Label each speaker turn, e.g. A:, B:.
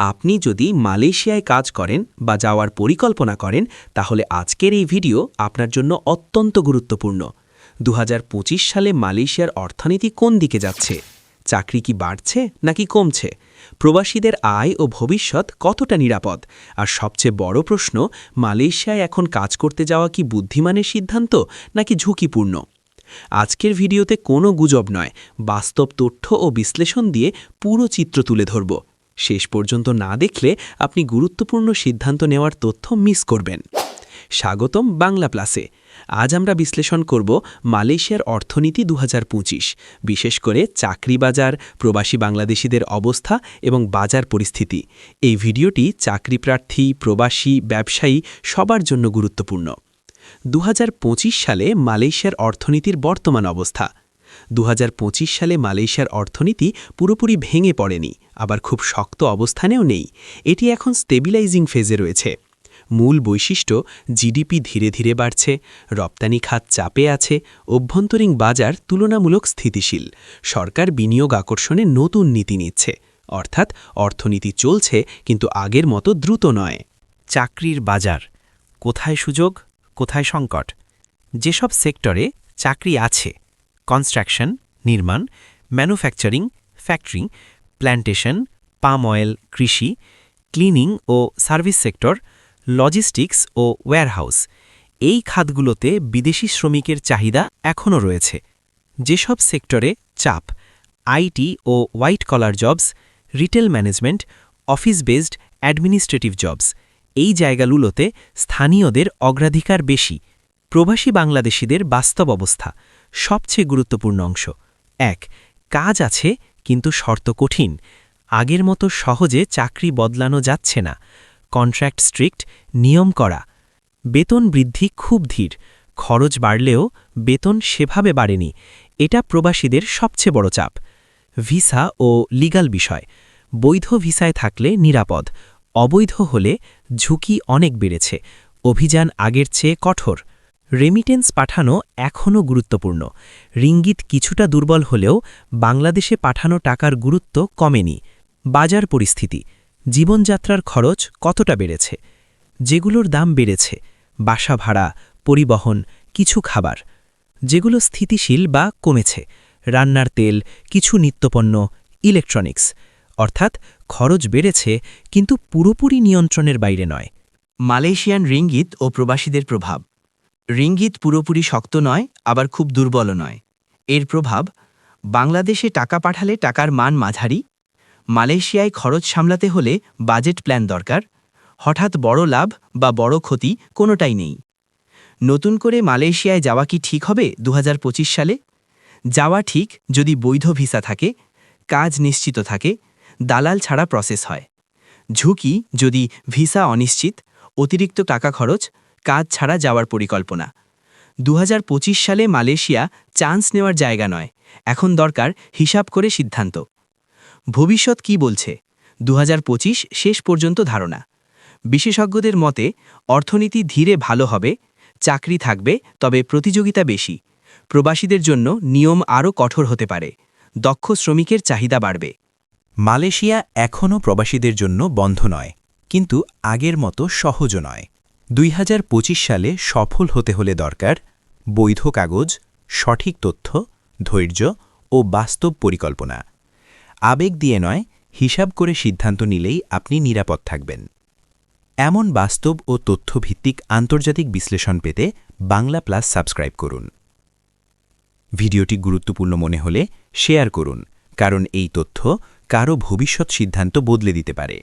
A: আপনি যদি মালয়েশিয়ায় কাজ করেন বা যাওয়ার পরিকল্পনা করেন, তাহলে আজকের এই ভিডিও আপনার জন্য অত্যন্ত গুরুত্বপূর্ণ। দু হাজার পঁচিশ সালে মালয়েশিয়ার অর্থনীতি কোন দিকে যাচ্ছে? চাকরি কি বাড়ছে নাকি কমছে? প্রবাসীদের আয় ও ভবিষ্যৎ কতটা নিরাপদ? আর সবচেয়ে বড় প্রশ্ন, মালয়েশিয়ায় এখন কাজ করতে যাওয়া কি বুদ্ধিমানের সিদ্ধান্ত নাকি ঝুঁকিপূর্ণ? আজকের ভিডিওতে কোনো গুজব নয়, বাস্তব তথ্য ও বিশ্লেষণ দিয়ে পুরো চিত্র তুলে ধরব। শেষ পর্যন্ত না দেখলে আপনি গুরুত্বপূর্ণ সিদ্ধান্ত নেওয়ার তথ্য মিস করবেন। স্বাগতম বাংলা প্লাসে। আজ আমরা বিশ্লেষণ করব মালয়েশিয়ার অর্থনীতি দু বিশেষ করে চাকরি বাজার, প্রবাসী বাংলাদেশিদের অবস্থা এবং বাজার পরিস্থিতি। এই ভিডিওটি চাকরি প্রার্থী, প্রবাসী, ব্যবসায়ী সবার জন্য গুরুত্বপূর্ণ। দু হাজার পঁচিশ সালে মালয়েশিয়ার অর্থনীতির বর্তমান অবস্থা। দু হাজার পঁচিশ সালে মালয়েশিয়ার অর্থনীতি পুরোপুরি ভেঙে পড়েনি, আবার খুব শক্ত অবস্থানেও নেই। এটি এখন স্টেবিলাইজিং ফেজে রয়েছে। মূল বৈশিষ্ট্য, জিডিপি ধীরে ধীরে বাড়ছে, রপ্তানি খাত চাপে আছে, অভ্যন্তরীণ বাজার তুলনামূলক স্থিতিশীল, সরকার বিনিয়োগ আকর্ষণে নতুন নীতি নিচ্ছে। অর্থাৎ অর্থনীতি চলছে, কিন্তু আগের মতো দ্রুত নয়।
B: চাকরির বাজার, কোথায় সুযোগ, কোথায় সংকট? যেসব সেক্টরে চাকরি আছে কনস্ট্রাকশন নির্মাণ manufacturing factory plantation palm oil কৃষি ক্লিনিং ও সার্ভিস সেক্টর লজিস্টিক্স ও ওয়্যারহাউস এই খাতগুলোতে বিদেশি শ্রমিকের চাহিদা এখনও রয়েছে। যেসব সেক্টরে চাপ IT O white collar jobs retail management office based administrative jobs এই জায়গাগুলোতে স্থানীয়দের অগ্রাধিকার বেশি। প্রবাসী বাংলাদেশিদের বাস্তব অবস্থা সবচেয়ে গুরুত্বপূর্ণ অংশ। এক, কাজ আছে, কিন্তু শর্ত কঠিন। আগের মতো সহজে চাকরি বদলানো যাচ্ছে না। কন্ট্রাক্ট স্ট্রিক্ট, নিয়ম করা। বেতন বৃদ্ধি খুব ধীর। খরচ বাড়লেও বেতন সেভাবে বাড়েনি। এটা প্রবাসীদের সবচেয়ে বড় চাপ। ভিসা ও লিগাল বিষয়। বৈধ ভিসায় থাকলে নিরাপদ। অবৈধ হলে ঝুঁকি অনেক বেড়েছে। অভিযান আগের চেয়ে কঠোর। রেমিটেন্স পাঠানো এখনও গুরুত্বপূর্ণ। রিঙ্গিত কিছুটা দুর্বল হলেও বাংলাদেশে পাঠানো টাকার গুরুত্ব কমেনি। বাজার পরিস্থিতি, জীবনযাত্রার খরচ কতটা বেড়েছে, যেগুলোর দাম বেড়েছে, বাসা ভাড়া, পরিবহন, কিছু খাবার, যেগুলো স্থিতিশীল বা কমেছে, রান্নার তেল, কিছু নিত্যপণ্য ইলেকট্রনিক্স অর্থাৎ খরচ বেড়েছে কিন্তু পুরোপুরি নিয়ন্ত্রণের বাইরে নয়।
C: মালয়েশিয়ান রিঙ্গিত ও প্রবাসীদের প্রভাব রিঙ্গিত পুরোপুরি শক্ত নয়, আবার খুব দুর্বল নয়। এর প্রভাব, বাংলাদেশে টাকা পাঠালে টাকার মান মাঝারি, মালয়েশিয়ায় খরচ সামলাতে হলে বাজেট প্ল্যান দরকার, হঠাৎ বড় লাভ বা বড় ক্ষতি কোনোটাই নেই। নতুন করে মালয়েশিয়ায় যাওয়া কি ঠিক হবে দু হাজার পঁচিশ সালে? যাওয়া ঠিক যদি বৈধ ভিসা থাকে, কাজ নিশ্চিত থাকে, দালাল ছাড়া প্রসেস হয়। ঝুঁকি যদি ভিসা অনিশ্চিত, অতিরিক্ত টাকা খরচ কাজ ছাড়া যাওয়ার পরিকল্পনা। দু হাজার পঁচিশ সালে মালয়েশিয়া চান্স নেওয়ার জায়গা নয়, এখন দরকার হিসাব করে সিদ্ধান্ত। ভবিষ্যৎ কি বলছে? দুহাজার পঁচিশ শেষ পর্যন্ত ধারণা। বিশেষজ্ঞদের মতে, অর্থনীতি ধীরে ভালো হবে, চাকরি থাকবে, তবে প্রতিযোগিতা বেশি। প্রবাসীদের জন্য নিয়ম আরও কঠোর হতে পারে, দক্ষ শ্রমিকের চাহিদা বাড়বে।
B: মালয়েশিয়া এখনও প্রবাসীদের জন্য বন্ধ নয়, কিন্তু আগের মতো সহজও নয়। দুই হাজার পঁচিশ সালে সফল হতে হলে দরকার বৈধ কাগজ, সঠিক তথ্য, ধৈর্য ও বাস্তব পরিকল্পনা। আবেগ দিয়ে নয়, হিসাব করে সিদ্ধান্ত নিলেই আপনি নিরাপদ থাকবেন। এমন বাস্তব ও তথ্যভিত্তিক আন্তর্জাতিক বিশ্লেষণ পেতে বাংলা প্লাস সাবস্ক্রাইব করুন। ভিডিওটি গুরুত্বপূর্ণ মনে হলে শেয়ার করুন, কারণ এই তথ্য কারও ভবিষ্যৎ সিদ্ধান্ত বদলে দিতে পারে।